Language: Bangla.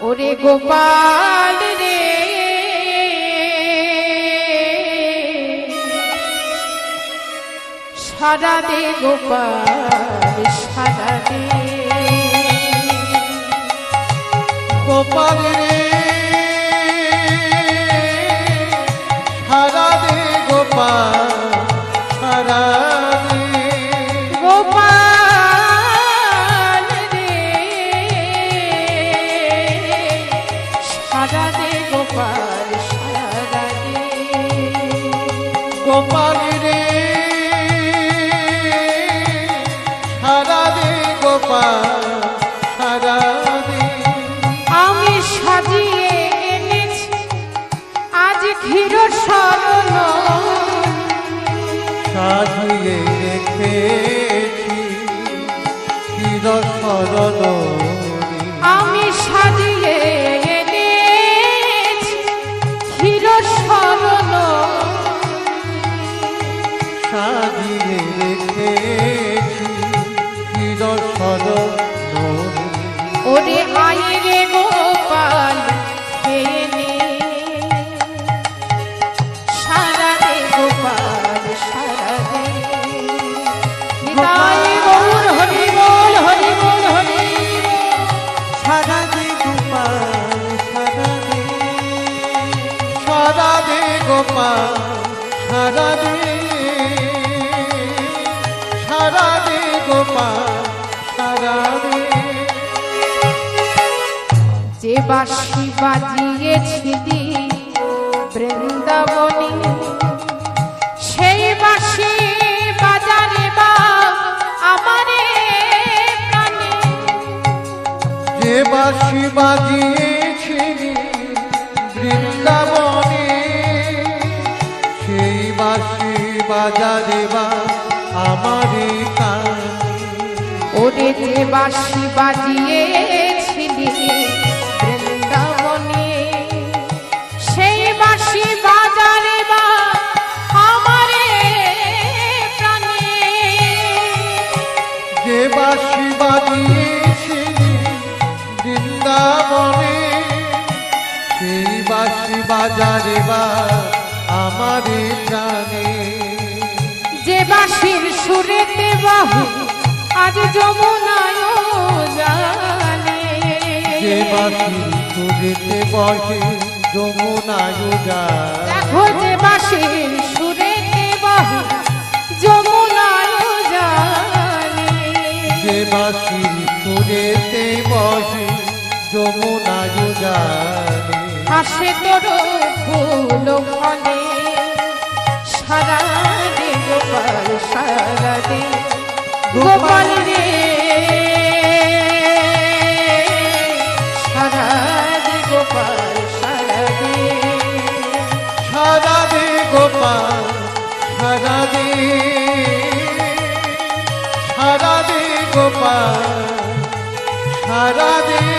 ওরে গোপাল রে। সারা দে গোপাল সারা দে। গোপাল গোপাল রে। দে গোপাল দে। আমি সাজিয়ে এনেছি আজ সাজিয়ে রেখেছি আমি সাজিয়ে সারা দে গোপাল সারা দে বাঁশি বাজিয়েছিলি বৃন্দাবনী। সেই বাঁশি বাজারে বা আমারে প্রাণে। যে বাঁশি বাজিয়েছিলি বৃন্দাবনে সেই বাঁশি বাজারে বা আমারই কান ওরে যে বাঁশি বাজিয়েছিলি যে বাঁশি বাজিয়েছিলি বৃন্দাবনে। সেই বাঁশি বাজারে বা আমারই প্রাণে। যে বাঁশির সুরেতে বাহু আজ যমুনায় জানে যে বাঁশি সুরেতে বসে যমুনায় যায় দেখো যে বাঁশির যমুনা যুগানে আসে তোর ফুল ফলে, সারা দে গোপাল সারা দে গোপাল রে। সারা দে গোপাল সারা দে সারা দে গোপাল, সারা দে সারা দে গোপাল, সারা দে